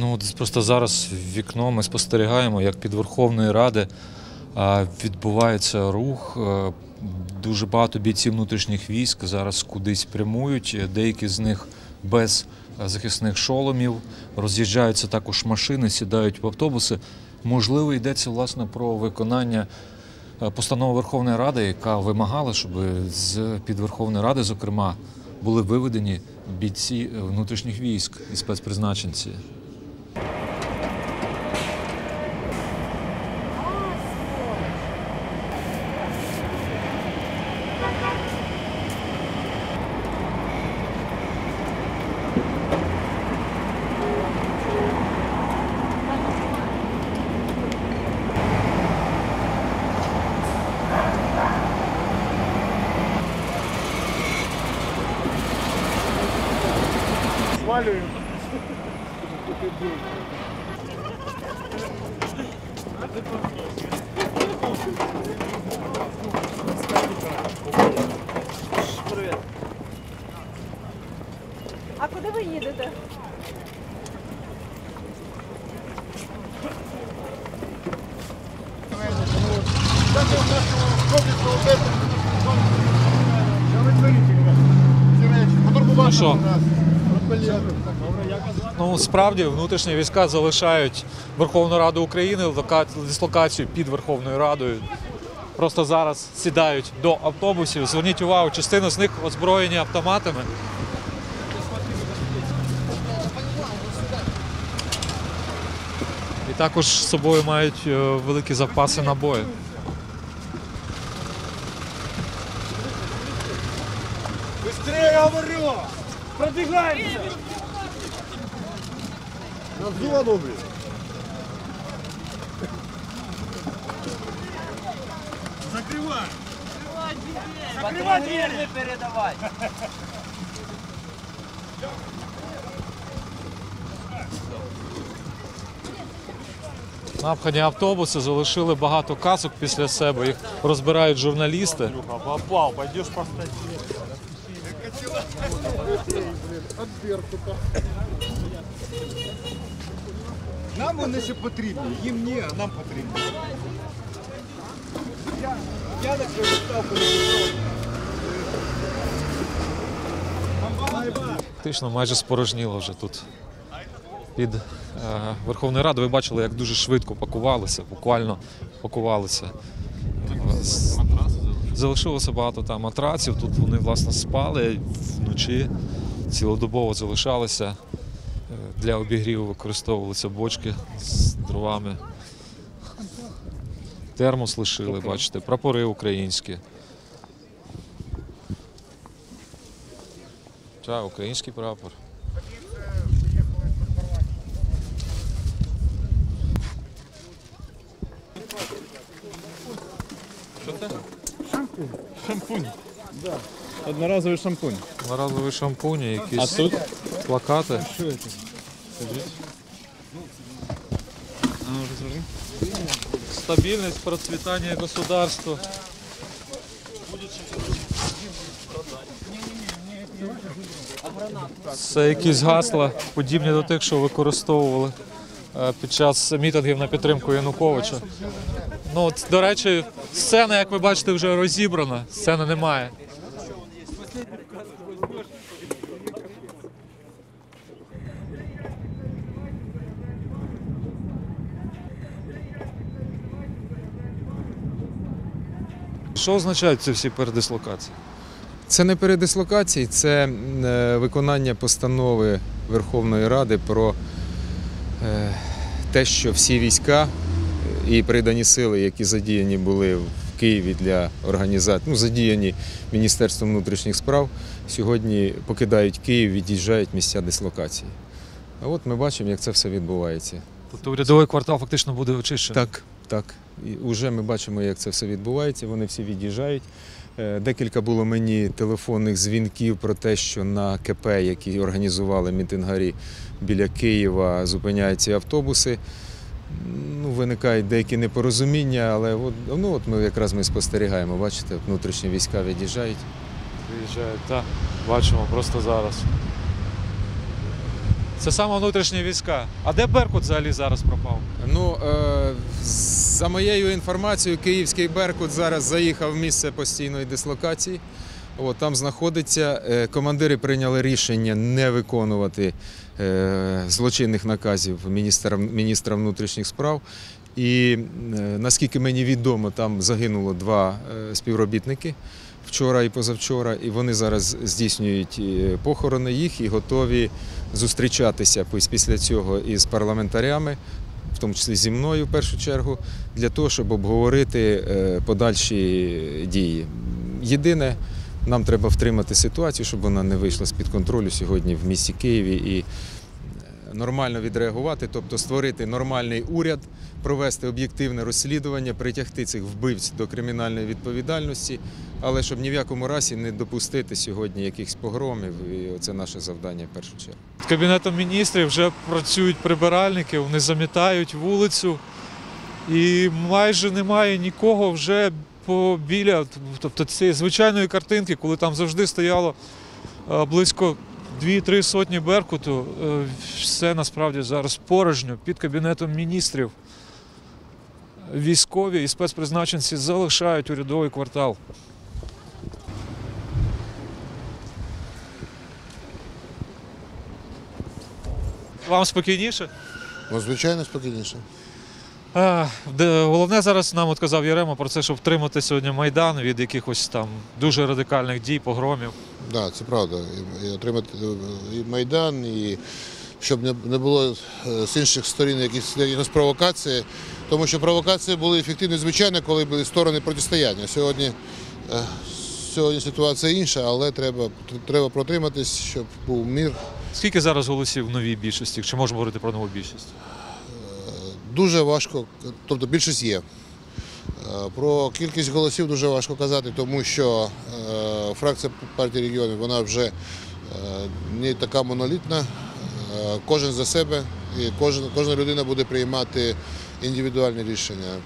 Ну, просто зараз в вікно ми спостерігаємо, як під Верховною Ради відбувається рух. Е, Дуже багато бійців внутрішніх військ зараз кудись прямують. Деякі з них без е, захисних шоломів. Роз'їжджаються також машини, сідають в автобуси. Можливо, йдеться власне про виконання е, постанови Верховної Ради, яка вимагала, щоб з під Верховної Ради, зокрема, були виведені бійці внутрішніх військ і спецпризначенці. А куди ви їдете? Ну що? Ну справді внутрішні війська залишають Верховну Раду України дислокацію під Верховною Радою. Просто зараз сідають до автобусів. Зверніть увагу, частина з них озброєні автоматами. І також з собою мають е, великі запаси набоїв. Быстрее, говорю! Продвигаемся! На зону, блин! Закрывай! Закрывай двери! передавай. Напхані автобуси залишили багато касок після себе. Їх розбирають журналісти. Попал, пойдешь по статье. Нам вони ще потрібні, їм ні, а нам потрібні. Я, я не пішов. Фактично майже спорожніло вже тут. Під е, Верховною Радою ви бачили, як дуже швидко пакувалися, буквально пакувалися. Залишилося багато там матраців. Тут вони власне спали вночі, цілодобово залишалися. Для обігріву використовувалися бочки з дровами. Термос лишили, бачите, прапори українські. Так, український прапор. Що це? Шампунь. Да. Одноразовый шампунь. Наразові шампуні, якісь А тут? Плакати. Что это? Скажите. А ну. Стабільність, процвітання государства. Це якісь гасла, подібні до тих, що використовували е, під час мітингів на підтримку Януковича. Ну, до речі, сцена, як ви бачите, вже розібрана. Сцени немає. Що означають ці всі передислокації? Це не передислокації, це е, виконання постанови Верховної Ради про е, те, що всі війська е, і придані сили, які задіяні були в Києві для організації, ну, задіяні Міністерством внутрішніх справ, сьогодні покидають Київ, від'їжджають місця дислокації. А от ми бачимо, як це все відбувається. Тобто урядовий квартал фактично буде очищений. Так, так. І вже ми бачимо, як це все відбувається. Вони всі від'їжджають. Е, Декілька було мені телефонних дзвінків про те, що на КП, які організували мітингарі біля Києва, зупиняються автобуси. Ну, виникають деякі непорозуміння, але от, ну, от ми якраз ми спостерігаємо, бачите, внутрішні війська від'їжджають. Виїжджають, так. Бачимо просто зараз. Це саме внутрішні війська. А де Беркут взагалі зараз пропав? Ну, е, за моєю інформацією, Київський Беркут зараз заїхав в місце постійної дислокації. От, там знаходиться. Е, Командири прийняли рішення не виконувати е, злочинних наказів міністра, міністра внутрішніх справ. І наскільки мені відомо, там загинуло два співробітники вчора і позавчора, і вони зараз здійснюють похорони їх і готові зустрічатися після цього із парламентарями, в тому числі зі мною в першу чергу, для того, щоб обговорити е, подальші дії. Єдине, нам треба втримати ситуацію, щоб вона не вийшла з-під контролю сьогодні в місті Києві і е, нормально відреагувати, тобто створити нормальний уряд, провести об'єктивне розслідування, притягти цих вбивць до кримінальної відповідальності, але щоб ні в якому разі не допустити сьогодні якихось погромів, і це наше завдання в першу чергу. Кабінетом міністрів вже працюють прибиральники, вони замітають вулицю. І майже немає нікого вже біля, тобто цієї звичайної картинки, коли там завжди стояло е, близько 2-3 сотні беркуту. е, Все насправді зараз порожньо під кабінетом міністрів. Військові і спецпризначенці залишають урядовий квартал. Вам спокійніше? Ну, звичайно, спокійніше. А, де- Головне зараз нам от казав Ярема про це, щоб втримати сьогодні Майдан від якихось там дуже радикальних дій, погромів. Так, да, це правда. І, і отримати е, і Майдан, і щоб не, не було е, з інших сторін якісь, якісь провокації. Тому що провокації були ефективні, звичайно, коли були сторони протистояння. Сьогодні, е, сьогодні ситуація інша, але треба, треба протриматись, щоб був мір. Скільки зараз голосів в новій більшості? Чи можемо говорити про нову більшість? Дуже важко, тобто більшість є. Е, Про кількість голосів дуже важко казати, тому що е, фракція партії регіонів вона вже е, не така монолітна. Кожен за себе і кожен, кожна людина буде приймати індивідуальні рішення.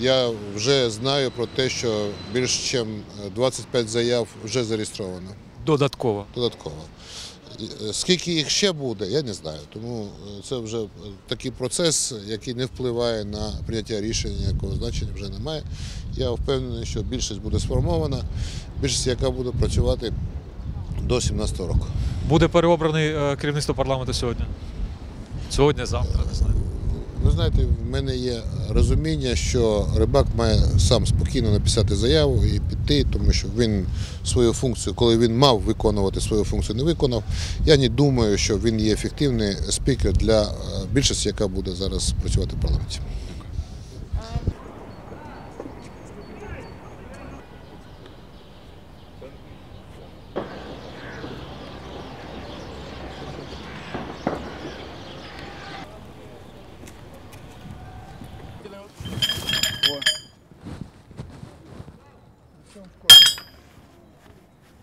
Я вже знаю про те, що більш ніж 25 заяв вже зареєстровано Додатково. додатково. Е, Скільки їх ще буде, я не знаю. Тому е, це вже е, такий процес, який не впливає на прийняття рішення, якого значення вже немає. Я впевнений, що більшість буде сформована, більшість, яка буде працювати до 17 року. Буде переобраний керівництво парламенту сьогодні. Сьогодні, завтра, не знаю. Ви знаєте, в мене є розуміння, що рибак має сам спокійно написати заяву і піти, тому що він свою функцію, коли він мав виконувати свою функцію, не виконав. Я не думаю, що він є ефективний спікер для е, більшості, яка буде зараз працювати в парламенті.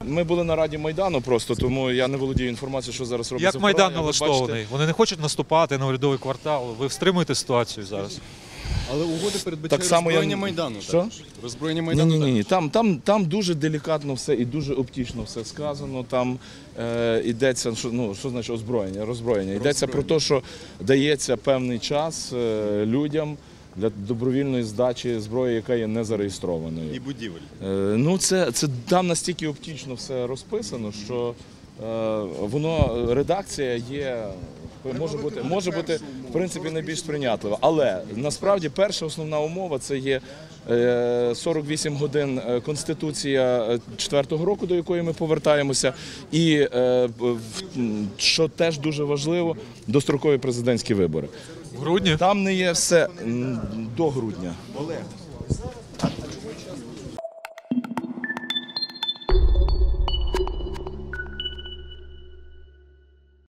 Ми були на раді Майдану просто, тому я не володію інформацією, що зараз робиться. Як в Майдан Україні. Налаштований? бачите, Вони не хочуть наступати на урядовий квартал. Ви встримуєте ситуацію зараз. Але угоди передбачає Так я- Майдану. Що? також. Роззброєння Майдану. ні, ні, ні. Там, там, там дуже делікатно все і дуже оптічно все сказано. Там е, йдеться, що, ну, що значить озброєння, роззброєння. Йдеться про те, що дається певний час е, людям для добровільної здачі зброї, яка є не зареєстрованою. І будівель. Е, Ну, це, це там настільки оптично все розписано, що е, воно редакція є. Може бути, може бути в принципі найбільш сприйнятлива. Але насправді перша основна умова це є е, 48 годин е, конституція 4-го року, до якої ми повертаємося, і е, в- що теж дуже важливо, дострокові президентські вибори. В грудні? Там не є все до грудня.